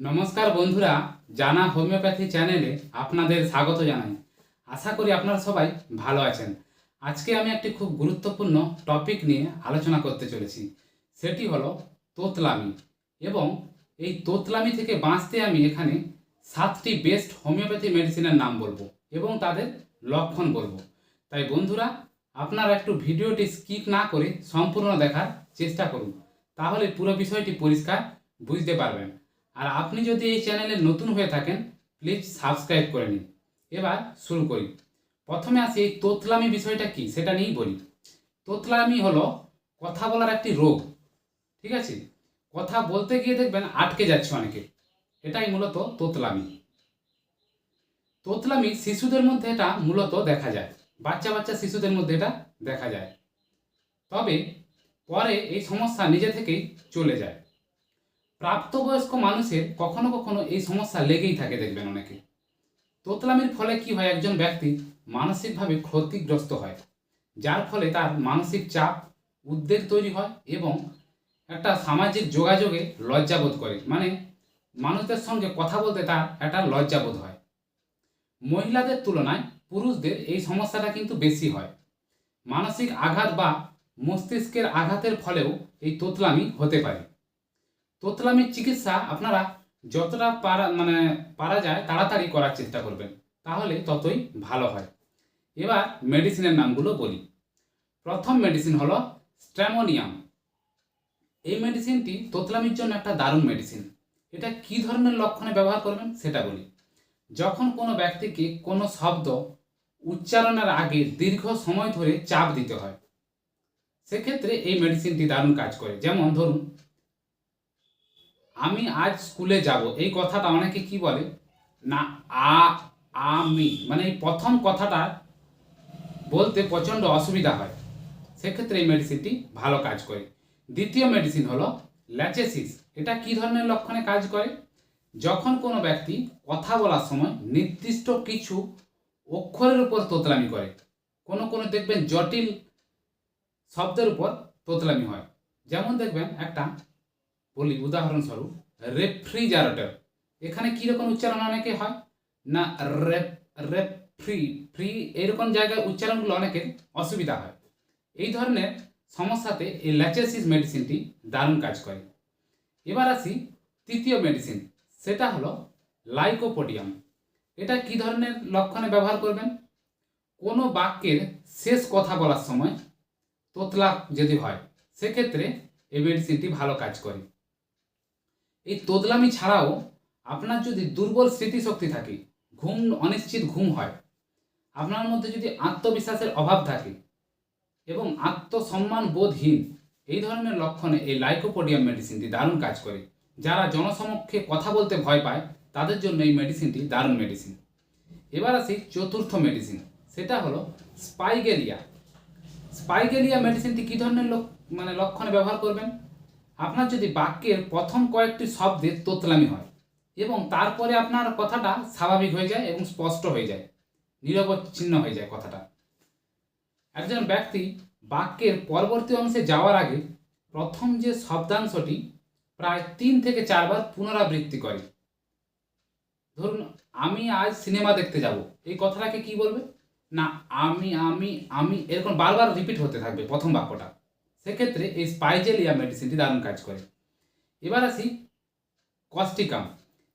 নমস্কার বন্ধুরা, জানা হোমিওপ্যাথি চ্যানেলে আপনাদের স্বাগত জানাই। আশা করি আপনারা সবাই ভালো আছেন। আজকে আমি একটি খুব গুরুত্বপূর্ণ টপিক নিয়ে আলোচনা করতে চলেছি। সেটি হলো তোতলামি। এবং এই তোতলামি থেকে বাঁচতে আমি এখানে সাতটি বেস্ট হোমিওপ্যাথি মেডিসিনের নাম বলব এবং তাদের লক্ষণ বলব। তাই বন্ধুরা, আপনারা একটু ভিডিওটি স্কিপ না করে সম্পূর্ণ দেখার চেষ্টা করুন, তাহলে পুরো বিষয়টি পরিষ্কার বুঝতে পারবেন। আর আপনি যদি এই চ্যানেলে নতুন হয়ে থাকেন প্লিজ সাবস্ক্রাইব করে নিন। এবার শুরু করি। প্রথমে আসি এই তোতলামি বিষয়টা কি, সেটা নিয়েই বলি। তোতলামি হলো কথা বলার একটি রোগ, ঠিক আছে? কথা বলতে গিয়ে দেখবেন আটকে যাচ্ছে অনেকে। এটাই মূলত তোতলামি। তোতলামি শিশুদের মধ্যে এটা মূলত দেখা যায়। বাচ্চা বাচ্চা শিশুদের মধ্যে এটা দেখা যায়। তবে পরে এই সমস্যা নিজে থেকেই চলে যায়। প্রাপ্তবয়স্ক মানুষের কখনো কখনো এই সমস্যা লেগেই থাকে দেখবেন অনেকে। তোতলামির ফলে কি হয়? একজন ব্যক্তি মানসিকভাবে ক্ষতিগ্রস্ত হয়, যার ফলে তার মানসিক চাপ, উদ্বেগ তৈরি হয় এবং একটা সামাজিক যোগাযোগে লজ্জাবোধ করে। মানে মানুষদের সঙ্গে কথা বলতে তার একটা লজ্জাবোধ হয়। মহিলাদের তুলনায় পুরুষদের এই সমস্যাটা কিন্তু বেশি হয়। মানসিক আঘাত বা মস্তিষ্কের আঘাতের ফলেও এই তোতলামি হতে পারে। তোতলামির চিকিৎসা আপনারা যতটা পারা মানে পারা যায়, তাড়াতাড়ি করার চেষ্টা করবেন। তাহলে ততই ভালো হয়। এবার মেডিসিনের নামগুলো বলি। প্রথম মেডিসিন হলো স্ট্র্যামোনিয়াম এই মেডিসিনটি তোতলামির জন্য একটা দারুণ মেডিসিন এটা কি ধরনের লক্ষণে ব্যবহার করবেন সেটা বলি। যখন কোনো ব্যক্তিকে কোনো শব্দ উচ্চারণের আগে দীর্ঘ সময় ধরে চাপ দিতে হয়, সেক্ষেত্রে এই মেডিসিনটি দারুণ কাজ করে। যেমন ধরুন আমি আজ স্কুলে যাব। এই কথাটা অনেকে কি বলে? না, আ, আমি। মানে এই প্রথম কথাটা বলতে প্রচণ্ড অসুবিধা হয়। সেক্ষেত্রে এই মেডিসিনটি ভালো কাজ করে। দ্বিতীয় মেডিসিন হলো ল্যাচেসিস এটা কি ধরনের লক্ষণে কাজ করে? যখন কোনো ব্যক্তি কথা বলার সময় নির্দিষ্ট কিছু অক্ষরের উপর তোতলামি করে, কোনো কোনো দেখবেন জটিল শব্দের উপর তোতলামি হয়। যেমন দেখবেন একটা বলি, উদাহরণস্বরূপ রেফ্রিজারেটর এখানে কীরকম উচ্চারণ অনেকে হয়? না রেপ রেফ্রি ফ্রি এরকম জায়গায় উচ্চারণগুলো অনেকের অসুবিধা হয়। এই ধরনের সমস্যাতে এই ল্যাচেসিস মেডিসিনটি দারুণ কাজ করে। এবার আসি তৃতীয় মেডিসিন সেটা হলো লাইকোপোডিয়াম এটা কি ধরনের লক্ষণে ব্যবহার করবেন? কোনো বাক্যের শেষ কথা বলার সময় তোতলা যদি হয়, সেক্ষেত্রে এই মেডিসিনটি ভালো কাজ করে। এই তোদলামি ছাড়াও আপনার যদি দুর্বল স্মৃতিশক্তি থাকে, ঘুম, অনিশ্চিত ঘুম হয়, আপনার মধ্যে যদি আত্মবিশ্বাসের অভাব থাকে এবং আত্মসম্মান বোধহীন এই ধরনের লক্ষণে এই লাইকোপোডিয়াম মেডিসিনটি দারুণ কাজ করে। যারা জনসমক্ষে কথা বলতে ভয় পায়, তাদের জন্য এই মেডিসিনটি দারুণ মেডিসিন। এবার আসি চতুর্থ মেডিসিন, সেটা হলো স্পাইগেলিয়া। স্পাইগেলিয়া মেডিসিনটি কী ধরনের মানে লক্ষণে ব্যবহার করবেন? আপনার যদি বাক্যের প্রথম কয়েকটি শব্দের তোতলামি হয় এবং তারপরে আপনার কথাটা স্বাভাবিক হয়ে যায় এবং স্পষ্ট হয়ে যায়, নিরবচ্ছিন্ন হয়ে যায় কথাটা। একজন ব্যক্তি বাক্যের পরবর্তী অংশে যাওয়ার আগে প্রথম যে শব্দাংশটি প্রায় তিন থেকে চারবার পুনরাবৃত্তি করে। ধরুন, আমি আজ সিনেমা দেখতে যাব, এই কথাটাকে কি বলবে? না, আমি আমি আমি, এরকম বারবার রিপিট হতে থাকবে প্রথম বাক্যটা। সেক্ষেত্রে এই স্পাইজেলিয়া মেডিসিনটি দারুণ কাজ করে। এবার আসি কস্টিকাম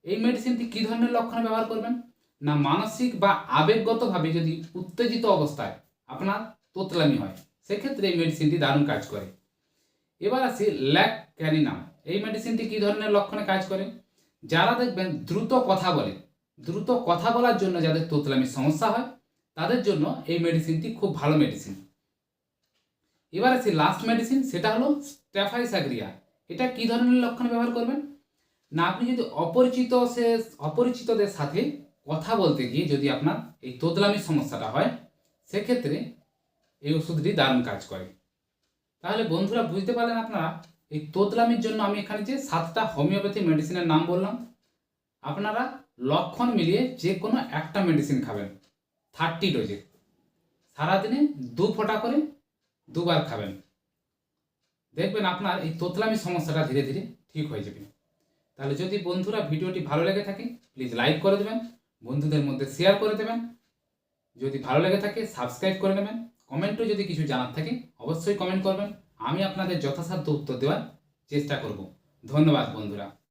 এই মেডিসিনটি কী ধরনের লক্ষণে ব্যবহার করবেন? না মানসিক বা আবেগগতভাবে যদি উত্তেজিত অবস্থায় আপনার তোতলামি হয়, সেক্ষেত্রে এই মেডিসিনটি দারুণ কাজ করে। এবার আসি ল্যাক ক্যানিনাম এই মেডিসিনটি কী ধরনের লক্ষণে কাজ করে? যারা দেখবেন দ্রুত কথা বলে, দ্রুত কথা বলার জন্য যাদের তোতলামির সমস্যা হয়, তাদের জন্য এই মেডিসিনটি খুব ভালো মেডিসিন। এবার আসি লাস্ট মেডিসিন সেটা হলো স্ট্যাফাইসাগ্রিয়া এটা কি ধরনের লক্ষণ ব্যবহার করবেন? না, আপনি যদি অপরিচিত সে, অপরিচিতদের সাথে কথা বলতে গিয়ে যদি আপনার এই তোদলামির সমস্যাটা হয়, সেক্ষেত্রে এই ওষুধটি দারুণ কাজ করে। তাহলে বন্ধুরা, বুঝতে পারলেন আপনারা? এই তোদলামির জন্য আমি এখানে যে সাতটা হোমিওপ্যাথি মেডিসিনের নাম বললাম, আপনারা লক্ষণ মিলিয়ে যে কোনো একটা মেডিসিন খাবেন। থার্টি ডোজে সারাদিনে দু ফোঁটা করে দুবার খাবেন। দেখবেন আপনার এই তোতলামি সমস্যাটা ধীরে ধীরে ঠিক হয়ে যাবে। তাহলে যদি বন্ধুরা ভিডিওটি ভালো লেগে থাকে প্লিজ লাইক করে দেবেন, বন্ধুদের মধ্যে শেয়ার করে দেবেন। যদি ভালো লেগে থাকে সাবস্ক্রাইব করে নেবেন। কমেন্টও যদি কিছু জানার থাকে, অবশ্যই কমেন্ট করবেন। আমি আপনাদের যথাসাধ্য উত্তর দেওয়ার চেষ্টা করব। ধন্যবাদ বন্ধুরা।